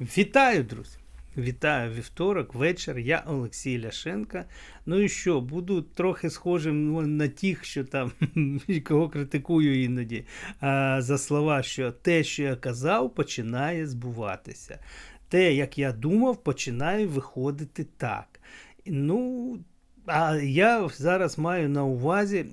Вітаю, друзі! Вітаю вівторок, вечір. Я Олексій Ляшенка. Ну і що, буду трохи схожим ну, на тих, що там кого критикую іноді. А, за слова, що те, що я казав, починає збуватися. Те, як я думав, починає виходити так. Ну. А я зараз маю на увазі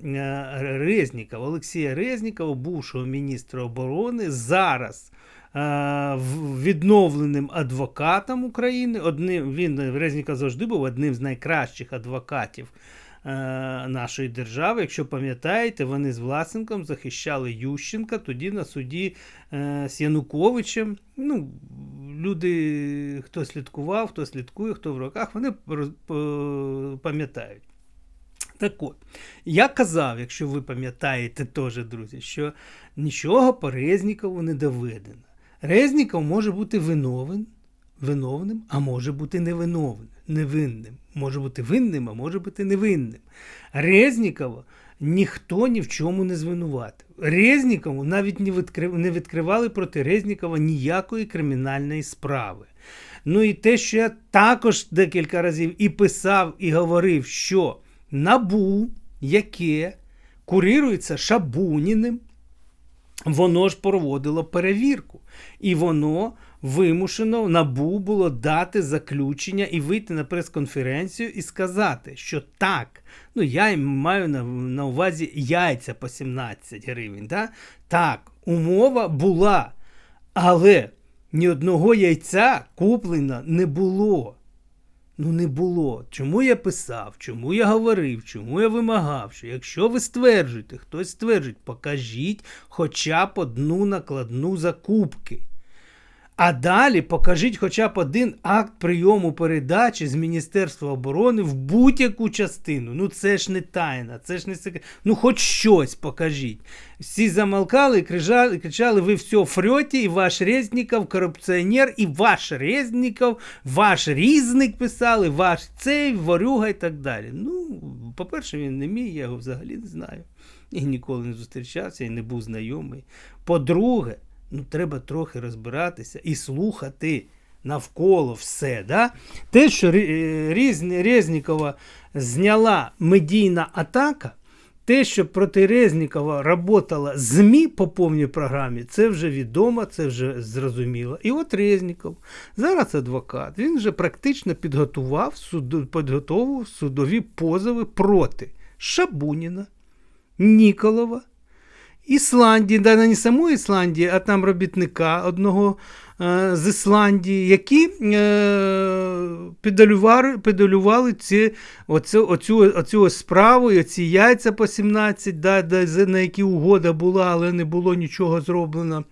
Резнікова, Олексія Резнікова, бувшого міністра оборони, зараз відновленим адвокатом України. Одним, він Резніков завжди був одним з найкращих адвокатів е, нашої держави. Якщо пам'ятаєте, вони з Власенком захищали Ющенка тоді на суді е, з Януковичем. Ну, люди, хто слідкував, хто слідкує, хто в руках, вони пам'ятають. Так от, я казав, якщо ви пам'ятаєте теж, друзі, що нічого по Резнікову не доведено. Резніков може бути виновен, виновним, а може бути невиновним, невинним. Може бути винним, а може бути невинним. Резнікова ніхто ні в чому не звинуватив. Резнікову навіть не, відкривали проти Резнікова ніякої кримінальної справи. Ну і те, що я також декілька разів і писав, і говорив, що набу, яке курирується Шабуніним, воно ж проводило перевірку. І воно вимушено набу було дати заключення і вийти на прес-конференцію і сказати, що так, ну я маю на, на увазі яйця по 17 гривень. Да? Так, умова була, але ні одного яйця куплено не було. Ну, не було. Чому я писав, чому я говорив, чому я вимагав, що якщо ви стверджуєте, хтось стверджує, покажіть хоча б одну накладну закупки. А далі покажіть хоча б один акт прийому передачі з Міністерства оборони в будь-яку частину. Ну це ж не тайна, це ж не секрет. Ну, хоч щось покажіть. Всі замолкали і кричали, кричали: ви все фрьоті, і ваш Резніков корупціонер, і ваш Резніков, ваш різник писали, ваш цей ворюга і так далі. Ну, по-перше, він не мій, я його взагалі не знаю. І ніколи не зустрічався і не був знайомий. По-друге, ну треба трохи розбиратися і слухати навколо все. Да? Те, що е, Резнікова зняла медійна атака, те, що проти Резнікова работала ЗМІ по повній програмі, це вже відомо, це вже зрозуміло. І от Резніков, зараз адвокат, він вже практично підготував, підготовив судові позови проти Шабуніна, Ніколова, Ісландії, да не самої Ісландії, а там робітника одного е, з Ісландії, які е, педалювали, педалювали ці, оцю, оцю, оцю справу, і оці яйця по 17, да, да, на які угода була, але не було нічого зроблено.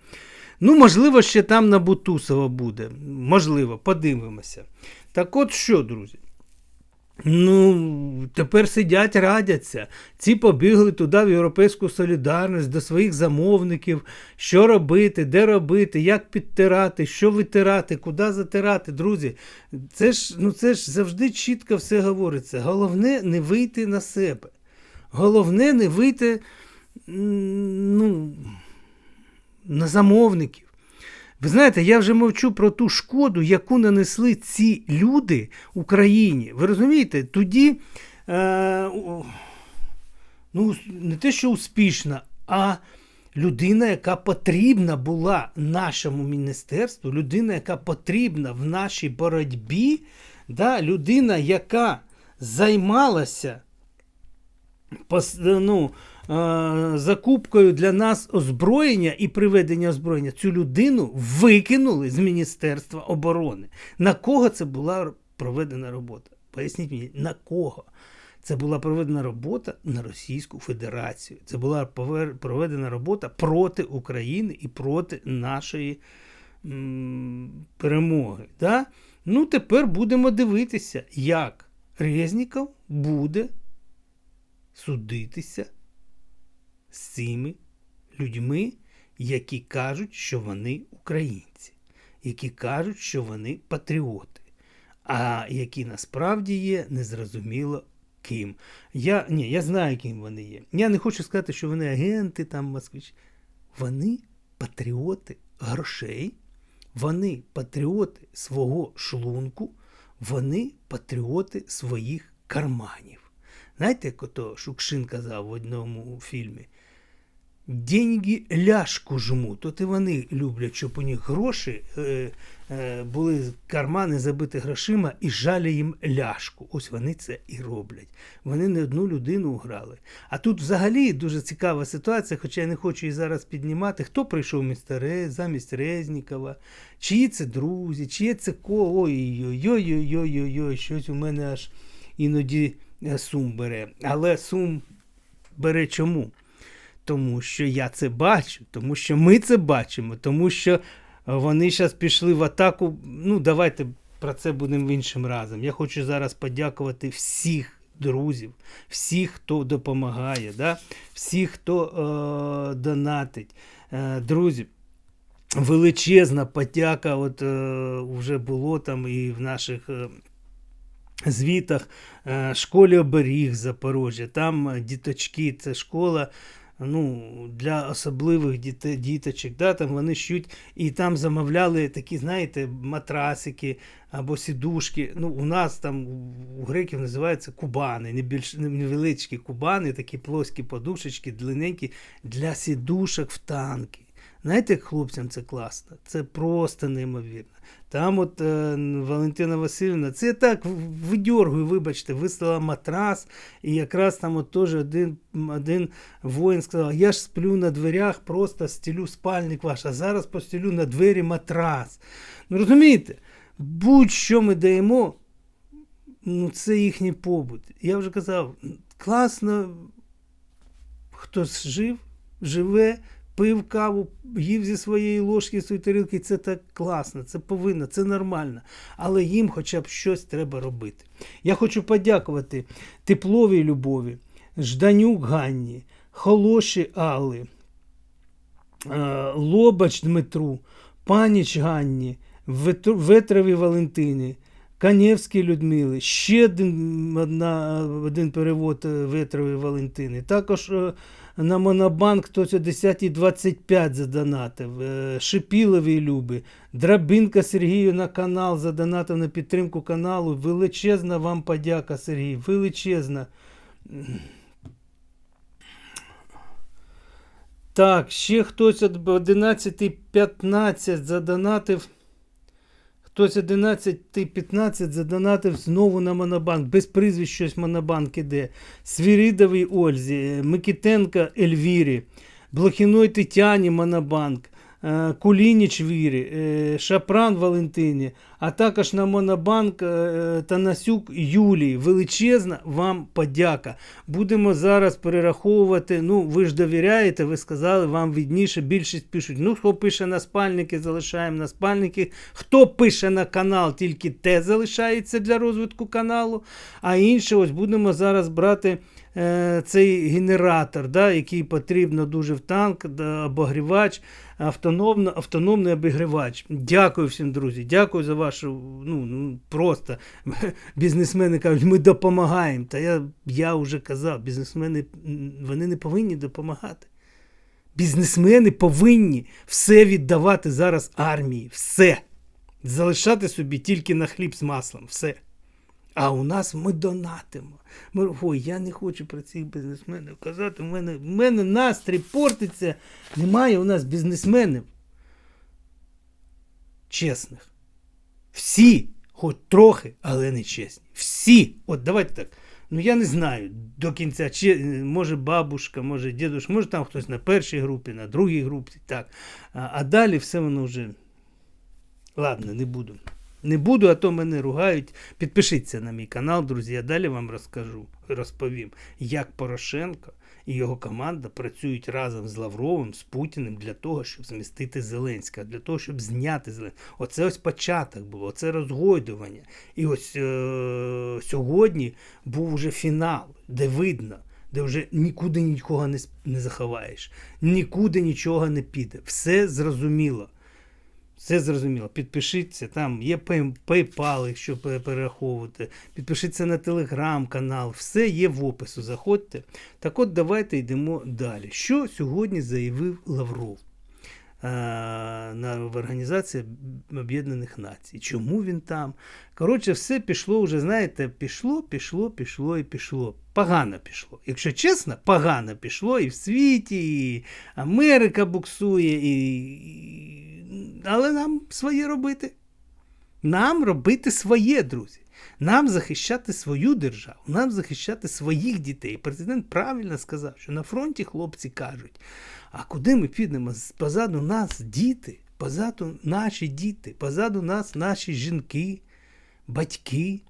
Ну, можливо, ще там на Бутусова буде. Можливо, подивимося. Так от що, друзі? Ну, тепер сидять, радяться. Ці побігли туди в Європейську солідарність до своїх замовників, що робити, де робити, як підтирати, що витирати, куди затирати. Друзі, це ж, ну, це ж завжди чітко все говориться. Головне не вийти на себе. Головне не вийти ну, на замовників. Ви знаєте, я вже мовчу про ту шкоду, яку нанесли ці люди Україні. Ви розумієте, тоді е, ну, не те, що успішна, а людина, яка потрібна була нашому міністерству, людина, яка потрібна в нашій боротьбі, да, людина, яка займалася пос- ну, закупкою для нас озброєння і приведення озброєння, цю людину викинули з Міністерства оборони. На кого це була проведена робота? Поясніть мені, на кого? Це була проведена робота на Російську Федерацію. Це була проведена робота проти України і проти нашої м, перемоги. Да? Ну, тепер будемо дивитися, як Резніков буде судитися з цими людьми, які кажуть, що вони українці, які кажуть, що вони патріоти, а які насправді є незрозуміло ким. Я, ні, я знаю, ким вони є. Я не хочу сказати, що вони агенти там москвичі. Вони патріоти грошей, Вони патріоти свого шлунку, вони патріоти своїх карманів. Знаєте, як ото Шукшин казав в одному фільмі? Деньги ляшку жмуть. От і вони люблять, щоб у них гроші е, е, були кармани забиті грошима і жалі їм ляшку. Ось вони це і роблять. Вони не одну людину уграли. А тут взагалі дуже цікава ситуація, хоча я не хочу її зараз піднімати. Хто прийшов замість Резнікова, чиї це друзі, чиє це ко. Ой-ой-ой-ой-ой-ой, щось у мене аж іноді е, сум бере. Але сум бере чому? Тому що я це бачу, тому що ми це бачимо, тому що вони зараз пішли в атаку. Ну, давайте про це будемо іншим разом. Я хочу зараз подякувати всіх друзів, всіх, хто допомагає, да? всіх, хто е- донатить. Е- друзі, величезна подяка. От е- вже було там і в наших. Е- Звітах е, школі оберіг Запорожжя, там е, діточки, це школа ну, для особливих діт- діточок. Да, там вони щуть і там замовляли такі, знаєте, матрасики або сідушки. Ну, У нас там у греків називаються кубани, не невеличкі кубани, такі плоскі подушечки, длинненькі для сідушок в танки. Знаєте, хлопцям це класно? Це просто неймовірно. Там от е, Валентина Васильівна, це так видьоргую, вибачте, вислала матрас, і якраз там от теж один один воїн сказав, я ж сплю на дверях, просто стелю спальник ваш, а зараз постелю на двері матрас. Ну розумієте, будь-що ми даємо, ну це їхній побут. Я вже казав, класно, хтось жив, живе пив каву, їв зі своєї ложки, зі своєї тарілки, це так класно, це повинно, це нормально. Але їм хоча б щось треба робити. Я хочу подякувати тепловій любові, Жданюк Ганні, Холоші Алли, е, Лобач Дмитру, Паніч Ганні, Ветрові Валентині. Канєвській Людмили, ще один одна, один перевод е, Ветрової Валентини. Також е, на Монобанк хтось о 10.25 задонатив, е, Шипіловій Люби, Драбинка Сергію на канал задонатив на підтримку каналу. Величезна вам подяка, Сергій. Величезна. Так, ще хтось об 11.15 задонатив. Хтось 11-15 задонатив знову на Монобанк. Без прізвищ щось Монобанк іде. Свірідовій Ользі, Микітенка Ельвірі, Блохіної Тетяні Монобанк, Е, Кулініч Вірі, е, Шапран Валентині, а також на Монобанк е, Танасюк Юлії. Величезна вам подяка. Будемо зараз перераховувати. Ну, ви ж довіряєте, ви сказали, вам відніше більшість пишуть. Ну, хто пише на спальники, залишаємо на спальники. Хто пише на канал, тільки те залишається для розвитку каналу. А інше, ось будемо зараз брати. Цей генератор, да, який потрібно дуже в танк, обогрівач автономно, автономний обігрівач. Дякую всім, друзі. Дякую за вашу. Ну, ну просто бізнесмени кажуть, ми допомагаємо. Та я я вже казав, бізнесмени вони не повинні допомагати. Бізнесмени повинні все віддавати зараз армії. Все. Залишати собі тільки на хліб з маслом. Все. А у нас ми донатимо. Ми, Ой, я не хочу про цих бізнесменів казати. У мене, у мене настрій портиться. Немає у нас бізнесменів. Чесних. Всі, хоч трохи, але не чесні. Всі. От давайте так. Ну я не знаю до кінця, чи може бабушка, може дідушка, може там хтось на першій групі, на другій групі. так. А, а далі все воно вже. Ладно, не буду. Не буду, а то мене ругають. Підпишіться на мій канал, друзі. Я далі вам розкажу, розповім, як Порошенко і його команда працюють разом з Лавровим, з Путіним для того, щоб змістити Зеленського, для того, щоб зняти Зеленського. Оце ось початок було, оце розгойдування. І ось е- сьогодні був уже фінал, де видно. Де вже нікуди нікого не не заховаєш, нікуди нічого не піде. Все зрозуміло. Все зрозуміло. Підпишіться, там є PayPal, якщо перераховувати. Підпишіться на телеграм-канал, все є в опису. Заходьте. Так от давайте йдемо далі. Що сьогодні заявив Лавров? на, в Організації Об'єднаних Націй. Чому він там? Коротше, все пішло вже, знаєте, пішло, пішло, пішло і пішло. Погано пішло. Якщо чесно, погано пішло і в світі, і Америка буксує, і... але нам своє робити. Нам робити своє, друзі. Нам захищати свою державу, нам захищати своїх дітей. Президент правильно сказав, що на фронті хлопці кажуть, а куди ми підемо? Позаду нас діти, позаду наші діти, позаду нас наші жінки, батьки,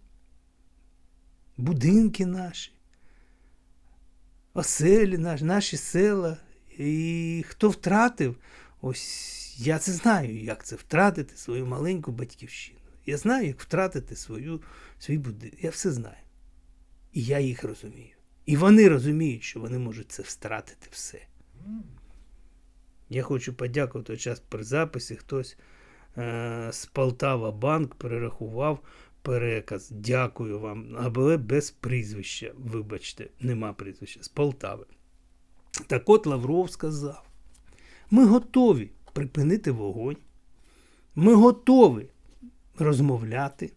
будинки наші, оселі наші, наші села. І хто втратив, ось я це знаю, як це втратити свою маленьку батьківщину. Я знаю, як втратити свою, свій будинок. Я все знаю. І я їх розумію. І вони розуміють, що вони можуть це втратити все. Я хочу подякувати час при записі. Хтось е- з Полтава Банк перерахував переказ. Дякую вам. Але без прізвища. Вибачте, нема прізвища з Полтави. Так от Лавров сказав: ми готові припинити вогонь. Ми готові розмовляти.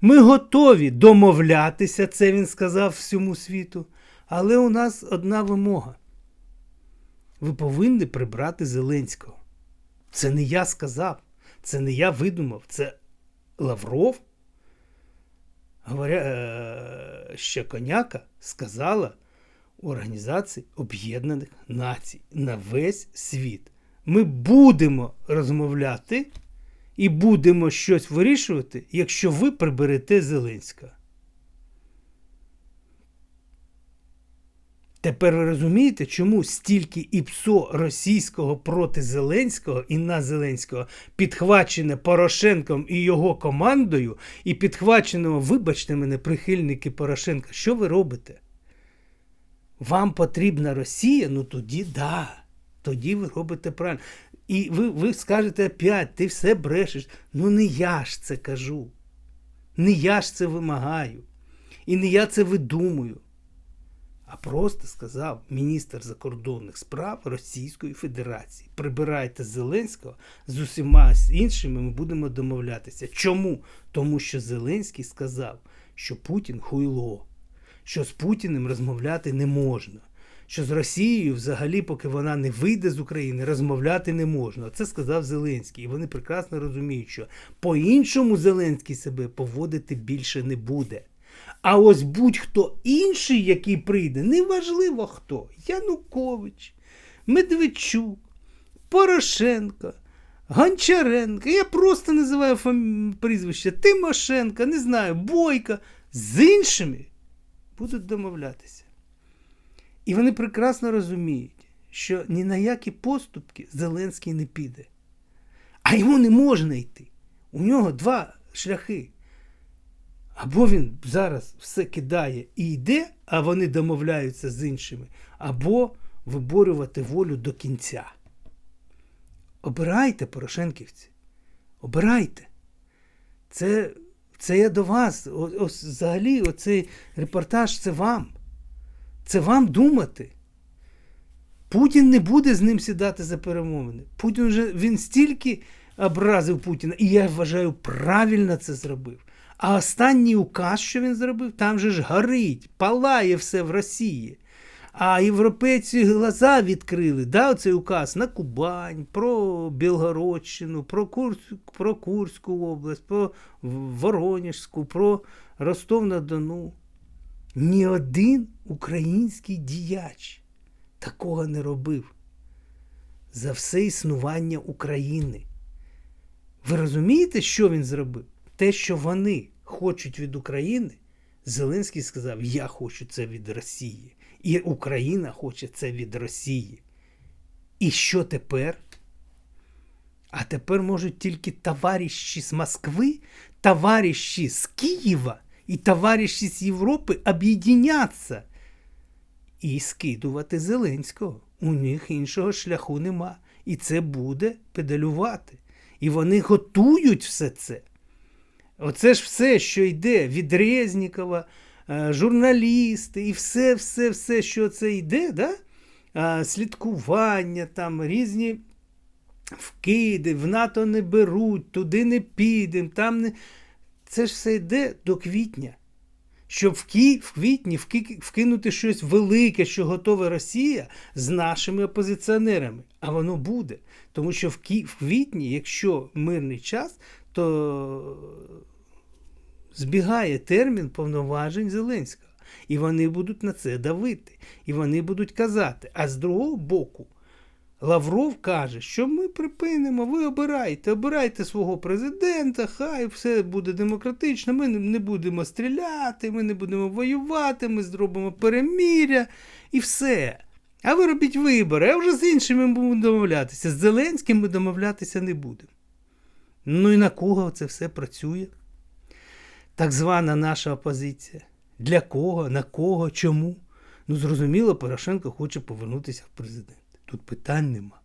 Ми готові домовлятися, це він сказав всьому світу. Але у нас одна вимога. Ви повинні прибрати Зеленського. Це не я сказав, це не я видумав, це Лавров. Говоря, е, ще коняка сказала у Організації Об'єднаних Націй на весь світ. Ми будемо розмовляти і будемо щось вирішувати, якщо ви приберете Зеленського. Тепер ви розумієте, чому стільки ІПСО російського проти Зеленського і на Зеленського підхвачене Порошенком і його командою, і підхвачено, вибачте мене, прихильники Порошенка. Що ви робите? Вам потрібна Росія? Ну тоді да. Тоді ви робите правильно. І ви ви скажете опять, ти все брешеш. Ну не я ж це кажу. Не я ж це вимагаю. І не я це видумую. А просто сказав міністр закордонних справ Російської Федерації. Прибирайте Зеленського з усіма іншими ми будемо домовлятися. Чому? Тому що Зеленський сказав, що Путін хуйло, що з Путіним розмовляти не можна що з Росією, взагалі, поки вона не вийде з України, розмовляти не можна. Це сказав Зеленський. І вони прекрасно розуміють, що по-іншому Зеленський себе поводити більше не буде. А ось будь-хто інший, який прийде, неважливо хто. Янукович, Медведчук, Порошенко, Гончаренко. Я просто називаю фам... прізвище Тимошенко, не знаю, Бойка. З іншими будуть домовлятися. І вони прекрасно розуміють, що ні на які поступки Зеленський не піде. А йому не можна йти. У нього два шляхи. Або він зараз все кидає і йде, а вони домовляються з іншими, або виборювати волю до кінця. Обирайте, Порошенківці. Обирайте. Це це я до вас. О, о, взагалі, оцей репортаж це вам. Це вам думати. Путін не буде з ним сідати за перемовини. Путін вже він стільки образив Путіна, і я вважаю, правильно це зробив. А останній указ, що він зробив, там же ж горить, палає все в Росії. А європейці глаза відкрили. да, Оцей указ на Кубань, про Білгородщину, про Курс, про Курську область, про Воронежську, про Ростов на Дону. Ні один український діяч такого не робив за все існування України. Ви розумієте, що він зробив? Те, що вони хочуть від України, Зеленський сказав: Я хочу це від Росії. І Україна хоче це від Росії. І що тепер? А тепер можуть тільки товариші з Москви, товариші з Києва і товариші з Європи об'єдняться і скидувати Зеленського. У них іншого шляху нема. І це буде педалювати. І вони готують все це. Оце ж все, що йде від Резнікова, е, журналісти, і все, все, все, що це йде, да? слідкування, там різні в Київ, в НАТО не беруть, туди не підемо, там не. Це ж все йде до квітня. Щоб в, кі... в квітні вки... вкинути щось велике, що готова Росія з нашими опозиціонерами. А воно буде. Тому що в, кі... в квітні, якщо мирний час, то збігає термін повноважень Зеленського. І вони будуть на це давити. І вони будуть казати. А з другого боку, Лавров каже, що ми припинимо, ви обирайте, обирайте свого президента, хай все буде демократично, ми не будемо стріляти, ми не будемо воювати, ми зробимо переміря і все. А ви робіть вибори, а вже з іншими ми будемо домовлятися. З Зеленським ми домовлятися не будемо. Ну і на кого це все працює? Так звана наша опозиція. Для кого, на кого, чому? Ну, зрозуміло, Порошенко хоче повернутися в президент. Тут питань нема.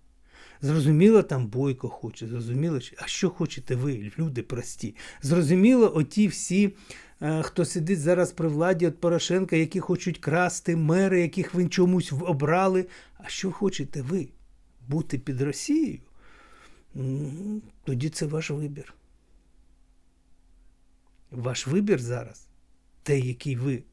Зрозуміло, там Бойко хоче, зрозуміло, а що хочете ви, люди прості. Зрозуміло, оті всі, е, хто сидить зараз при владі від Порошенка, які хочуть красти, мери, яких ви чомусь обрали. А що хочете ви? Бути під Росією? Тоді це ваш вибір. Ваш вибір зараз, те, який ви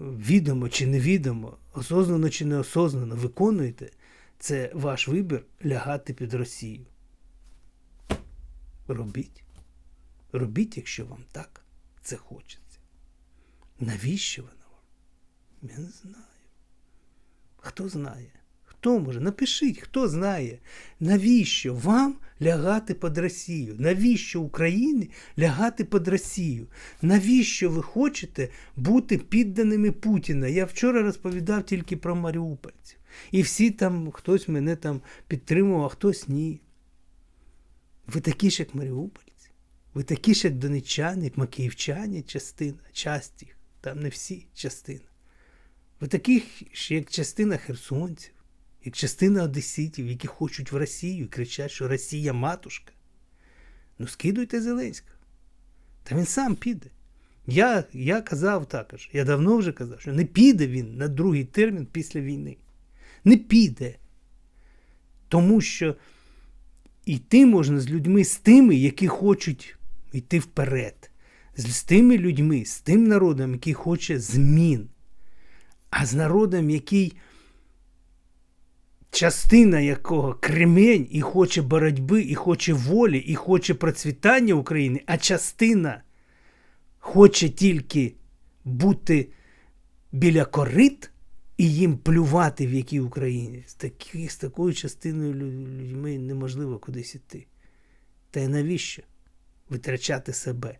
відомо чи невідомо, осознано чи неосознано виконуєте, це ваш вибір лягати під Росію. Робіть. Робіть, якщо вам так це хочеться. Навіщо воно вам? Я не знаю. Хто знає? Хто може? Напишіть, хто знає, навіщо вам лягати під Росію? Навіщо Україні лягати під Росію? Навіщо ви хочете бути підданими Путіна? Я вчора розповідав тільки про маріупольців. І всі там, хтось мене там підтримував, а хтось ні. Ви такі ж, як маріупольці. Ви такі ж, як донеччани, як макіївчані, частина, часті, там не всі частина. Ви такі ж, як частина херсонців як частина одеситів, які хочуть в Росію і кричать, що Росія матушка. Ну, скидуйте Зеленського. Та він сам піде. Я я казав також, я давно вже казав, що не піде він на другий термін після війни. Не піде. Тому що йти можна з людьми, з тими, які хочуть йти вперед. З тими людьми, з тим народом, який хоче змін. А з народом, який частина якого кремень і хоче боротьби, і хоче волі, і хоче процвітання України, а частина хоче тільки бути біля корит і їм плювати в якій Україні. З, такі, з такою частиною людьми неможливо кудись іти. Та й навіщо витрачати себе?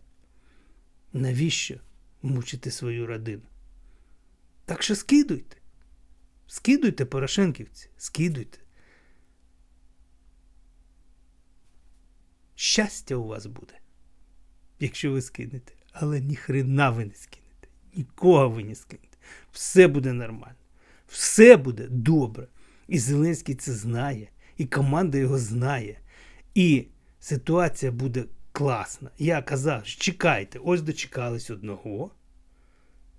Навіщо мучити свою родину? Так що скидуйте. Скидуйте Порошенківці, скидуйте. Щастя у вас буде, якщо ви скинете. Але ніхрена ви не скинете. Нікого ви не скинете. Все буде нормально. Все буде добре. І Зеленський це знає, і команда його знає. І ситуація буде класна. Я казав, чекайте, ось дочекались одного.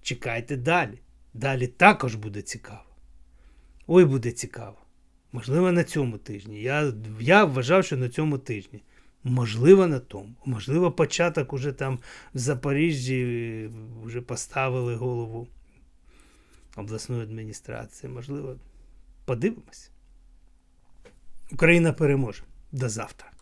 Чекайте далі. Далі також буде цікаво. Ой, буде цікаво. Можливо, на цьому тижні. Я я вважав, що на цьому тижні. Можливо, на тому. Можливо, початок уже там в Запоріжжі вже поставили голову обласної адміністрації. Можливо, подивимось. Україна переможе. До завтра.